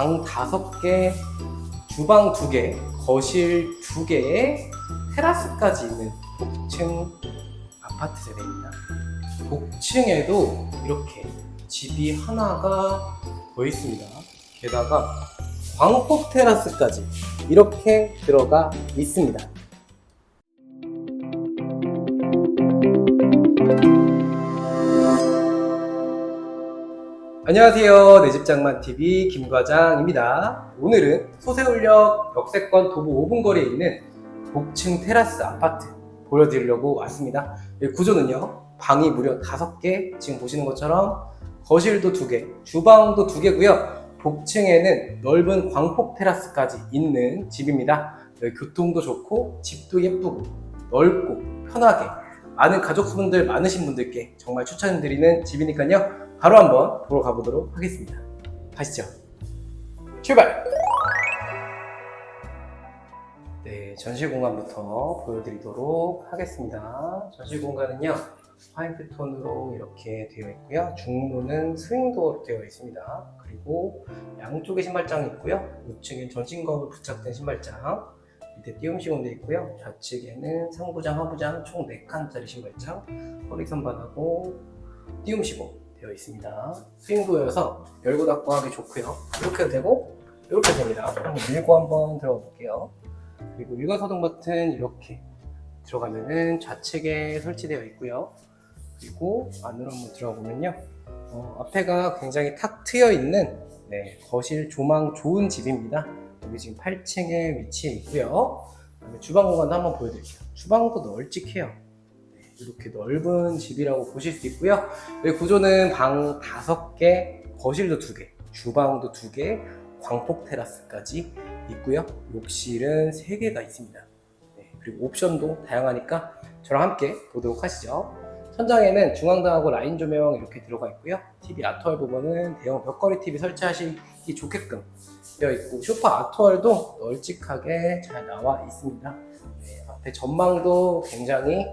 방 5개, 주방 2개, 거실 2개에 테라스까지 있는 복층 아파트 세대입니다. 복층에도 이렇게 집이 하나가 더 있습니다. 게다가 광폭 테라스까지 이렇게 들어가 있습니다. 안녕하세요. 내 집장만 TV 김과장입니다. 오늘은 소세울역 역세권 도보 5분 거리에 있는 복층 테라스 아파트 보여드리려고 왔습니다. 이 구조는요. 방이 무려 5개, 지금 보시는 것처럼 거실도 2개, 주방도 2개고요. 복층에는 넓은 광폭 테라스까지 있는 집입니다. 여기 교통도 좋고 집도 예쁘고 넓고 편하게 많은 가족분들 많으신 분들께 정말 추천드리는 집이니까요. 바로 한번 보러 가보도록 하겠습니다. 가시죠. 출발! 네, 전시 공간부터 보여드리도록 하겠습니다. 전시 공간은요, 화이트 톤으로 이렇게 되어 있고요. 중문은 스윙도어로 되어 있습니다. 그리고 양쪽에 신발장이 있고요. 우측엔 전신 거울 부착된 신발장, 밑에 되어 있고요. 좌측에는 상부장, 하부장 총 4칸짜리 신발장, 허리 선반하고 띄움식으로 되어 있습니다. 스윙도어여서 열고 닫고 하기 좋고요. 이렇게도 되고 이렇게 됩니다. 한번 밀고 한번 들어가 볼게요. 그리고 일거소등 버튼 이렇게 들어가면은 좌측에 설치되어 있고요. 그리고 안으로 한번 들어가 보면요. 어, 앞에가 굉장히 탁 트여 있는 네, 거실 조망 좋은 집입니다. 여기 지금 8층에 위치해 있고요. 그다음에 주방 공간도 한번 보여드릴게요. 주방도 널찍해요. 네, 이렇게 넓은 집이라고 보실 수 있고요. 여기 구조는 방 5개, 거실도 2개, 주방도 2개, 광폭 테라스까지 있고요. 욕실은 3개가 있습니다. 네, 그리고 옵션도 다양하니까 저랑 함께 보도록 하시죠. 천장에는 중앙등하고 라인 조명 이렇게 들어가 있고요. TV 아트월 부분은 대형 벽걸이 TV 설치하시기 좋게끔 되어 있고 슈퍼 아트월도 널찍하게 잘 나와 있습니다. 네, 앞에 전망도 굉장히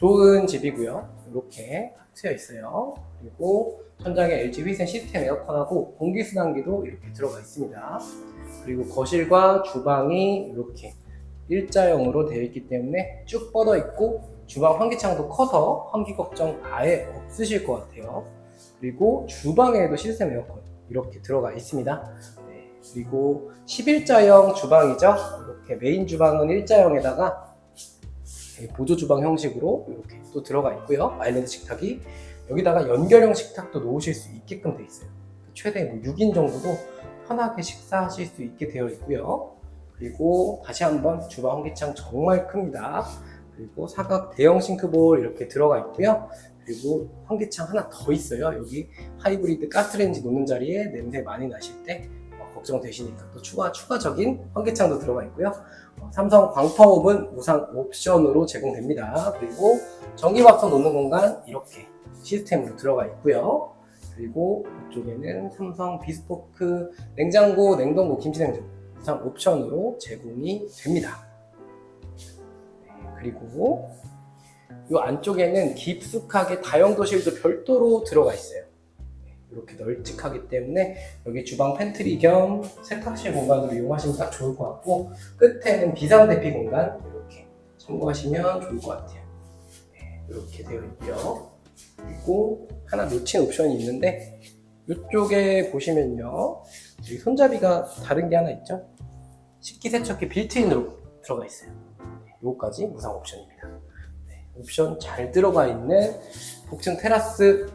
좋은 집이고요. 이렇게 트여 있어요. 그리고 천장에 LG 휘센 시스템 에어컨하고 공기순환기도 이렇게 들어가 있습니다. 그리고 거실과 주방이 이렇게 일자형으로 되어 있기 때문에 쭉 뻗어 있고 주방 환기창도 커서 환기 걱정 아예 없으실 것 같아요. 그리고 주방에도 시스템 에어컨 이렇게 들어가 있습니다. 네, 그리고 11자형 주방이죠. 이렇게 메인 주방은 일자형에다가 보조 주방 형식으로 이렇게 또 들어가 있고요. 아일랜드 식탁이 여기다가 연결형 식탁도 놓으실 수 있게끔 돼 있어요. 최대 뭐 6인 정도도 편하게 식사하실 수 있게 되어 있고요. 그리고 다시 한번 주방 환기창 정말 큽니다. 그리고 사각 대형 싱크볼 이렇게 들어가 있고요. 그리고 환기창 하나 더 있어요. 여기 하이브리드 가스레인지 놓는 자리에 냄새 많이 나실 때 어, 걱정되시니까 또 추가 추가적인 환기창도 들어가 있고요. 어, 삼성 광파업은 무상 옵션으로 제공됩니다. 그리고 전기밥솥 놓는 공간 이렇게 시스템으로 들어가 있고요. 그리고 이쪽에는 삼성 비스포크 냉장고, 냉동고, 김치냉장고 무상 옵션으로 제공이 됩니다. 네, 그리고 이 안쪽에는 깊숙하게 다용도실도 별도로 들어가 있어요. 네, 이렇게 널찍하기 때문에 여기 주방 팬트리 겸 세탁실 공간으로 이용하시면 딱 좋을 것 같고 끝에는 비상 대피 공간 이렇게 참고하시면 좋을 것 같아요. 네, 이렇게 되어 있고요. 그리고 하나 놓친 옵션이 있는데 이쪽에 보시면요. 여기 손잡이가 다른 게 하나 있죠? 식기세척기 빌트인으로 들어가 있어요. 네, 요거까지 무상 옵션입니다. 네, 옵션 잘 들어가 있는 복층 테라스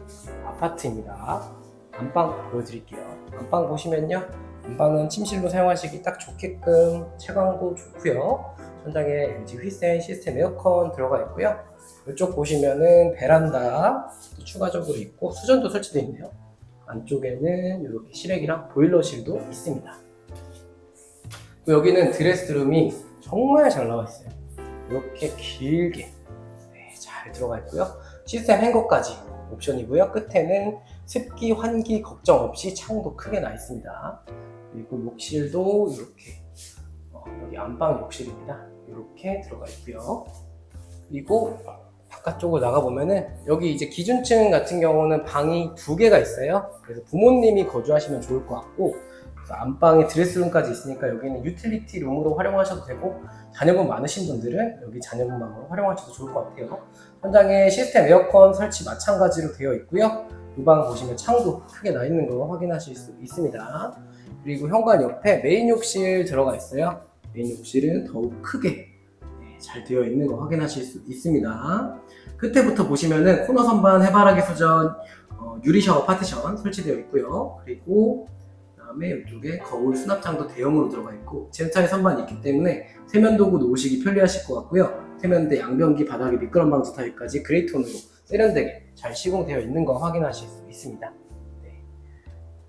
아파트입니다 안방 보여드릴게요 안방 보시면요 안방은 침실로 사용하시기 딱 좋게끔 채광도 좋고요 천장에 LG 휘센 시스템 에어컨 들어가 있고요 이쪽 보시면은 베란다 또 추가적으로 있고 수전도 설치되어 있네요. 안쪽에는 이렇게 실외기랑 보일러실도 있습니다. 또 여기는 드레스룸이 정말 잘 나와 있어요. 이렇게 길게 네, 잘 들어가 있고요. 시스템 행거까지 옵션이고요. 끝에는 습기, 환기 걱정 없이 창도 크게 나 있습니다. 그리고 욕실도 이렇게 어, 여기 안방 욕실입니다. 이렇게 들어가 있고요. 그리고 바깥쪽으로 나가보면은 여기 이제 기준층 같은 경우는 방이 두 개가 있어요. 그래서 부모님이 거주하시면 좋을 것 같고 안방에 드레스룸까지 있으니까 여기는 유틸리티 룸으로 활용하셔도 되고 자녀분 많으신 분들은 여기 자녀분 방으로 활용하셔도 좋을 것 같아요. 현장에 시스템 에어컨 설치 마찬가지로 되어 있고요. 주방 보시면 창도 크게 나 있는 거 확인하실 수 있습니다. 그리고 현관 옆에 메인 욕실 들어가 있어요. 메인 욕실은 더욱 크게 네, 잘 되어 있는 거 확인하실 수 있습니다. 끝에부터 보시면은 코너 선반 해바라기 수전 어, 유리 샤워 파티션 설치되어 있고요. 그리고 그다음에 이쪽에 거울 수납장도 대형으로 들어가 있고 센터에 선반이 있기 때문에 세면도구 놓으시기 편리하실 것 같고요. 세면대 양변기 바닥에 미끄럼 방지 타입까지 그레이톤으로 세련되게 잘 시공되어 있는 거 확인하실 수 있습니다. 네.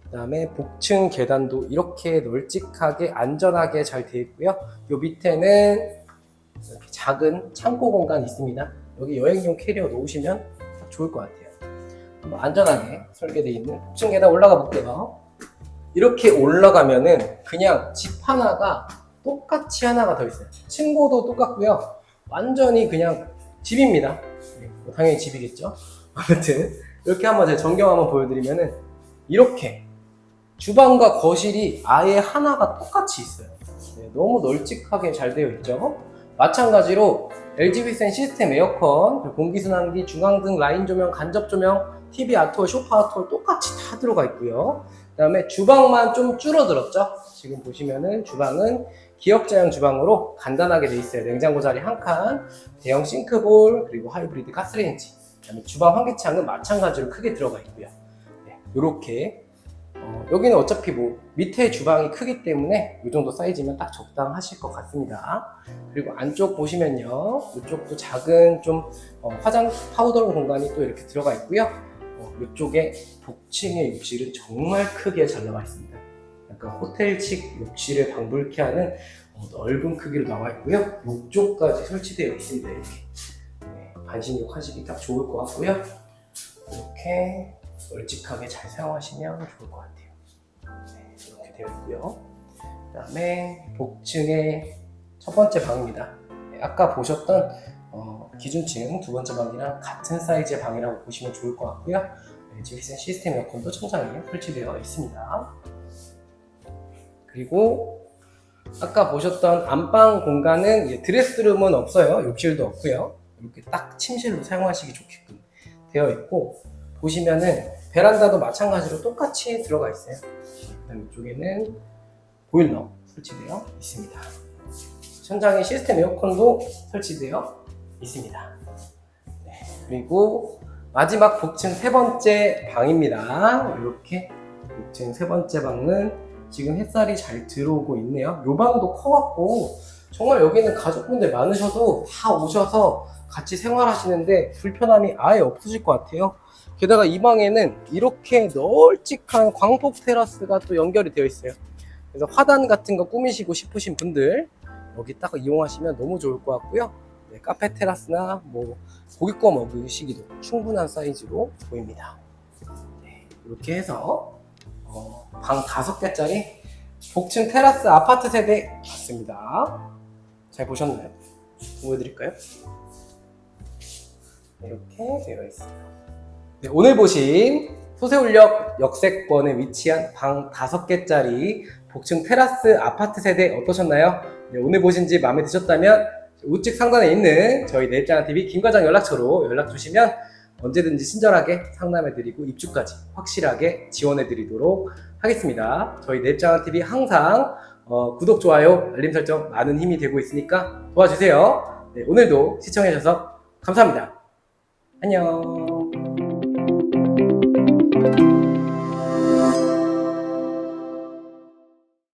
그 다음에 복층 계단도 이렇게 널찍하게 안전하게 잘 되어 있고요. 요 밑에는 이렇게 작은 창고 공간이 있습니다. 여기 여행용 캐리어 놓으시면 딱 좋을 것 같아요. 한번 안전하게 설계되어 있는 복층 계단 올라가 볼게요. 이렇게 올라가면은 그냥 집 하나가 똑같이 하나가 더 있어요. 층고도 똑같고요. 완전히 그냥 집입니다. 네, 뭐 당연히 집이겠죠. 아무튼 이렇게 한번 제가 전경 한번 보여드리면은 이렇게 주방과 거실이 아예 하나가 똑같이 있어요. 네, 너무 널찍하게 잘 되어 있죠. 마찬가지로 LG 휘센 시스템 에어컨, 공기순환기, 중앙등, 라인 조명, 간접 조명, TV 아트월, 쇼파 아트월 똑같이 다 들어가 있고요. 그 다음에 주방만 좀 줄어들었죠. 지금 보시면은 주방은 기역자형 주방으로 간단하게 돼 있어요. 냉장고 자리 한 칸, 대형 싱크볼, 그리고 하이브리드 가스레인지. 그다음에 주방 환기창은 마찬가지로 크게 들어가 있고요. 네, 이렇게 어, 여기는 어차피 뭐 밑에 주방이 크기 때문에 이 정도 사이즈면 딱 적당하실 것 같습니다. 그리고 안쪽 보시면요, 이쪽도 작은 좀 어, 화장 파우더 공간이 또 이렇게 들어가 있고요. 어, 이쪽에 복층의 욕실은 정말 크게 잘 나와 있습니다. 약간 호텔식 욕실을 방불케 하는 어, 넓은 크기로 나와 있고요. 욕조까지 설치되어 있습니다. 이렇게 네, 반신욕 하시기 딱 좋을 것 같고요. 이렇게 널찍하게 잘 사용하시면 좋을 것 같아요. 네, 이렇게 되어 있고요. 그 다음에 복층의 첫 번째 방입니다. 네, 아까 보셨던 어, 기준층 두 번째 방이랑 같은 사이즈의 방이라고 보시면 좋을 것 같고요. 네, 지휘센 시스템 에어컨도 천장에 설치되어 있습니다. 그리고 아까 보셨던 안방 공간은 드레스룸은 없어요. 욕실도 없고요. 이렇게 딱 침실로 사용하시기 좋게끔 되어 있고 보시면은 베란다도 마찬가지로 똑같이 들어가 있어요. 그다음 이쪽에는 보일러 설치되어 있습니다. 천장에 시스템 에어컨도 설치되어 있습니다. 네, 그리고 마지막 복층 세 번째 방입니다. 이렇게 복층 세 번째 방은 지금 햇살이 잘 들어오고 있네요. 요 방도 커갖고 정말 여기는 가족분들 많으셔도 다 오셔서 같이 생활하시는데 불편함이 아예 없으실 것 같아요. 게다가 이 방에는 이렇게 널찍한 광폭 테라스가 또 연결이 되어 있어요. 그래서 화단 같은 거 꾸미시고 싶으신 분들 여기 딱 이용하시면 너무 좋을 것 같고요. 네, 카페 테라스나 뭐 고기 구워 먹으시기도 충분한 사이즈로 보입니다. 네, 이렇게 해서 어, 방 다섯 개짜리 복층 테라스 아파트 세대 맞습니다. 잘 보셨나요? 보여드릴까요? 이렇게 되어 있습니다. 네, 오늘 보신 소세울역 역세권에 위치한 방 5개짜리 복층 테라스 아파트 세대 어떠셨나요? 네, 오늘 보신 집 마음에 드셨다면 우측 상단에 있는 저희 내입장TV 김과장 연락처로 연락 주시면 언제든지 친절하게 상담해드리고 입주까지 확실하게 지원해드리도록 하겠습니다. 저희 내입장TV 항상 어, 구독, 좋아요, 알림 설정 많은 힘이 되고 있으니까 도와주세요. 네, 오늘도 시청해주셔서 감사합니다. 안녕.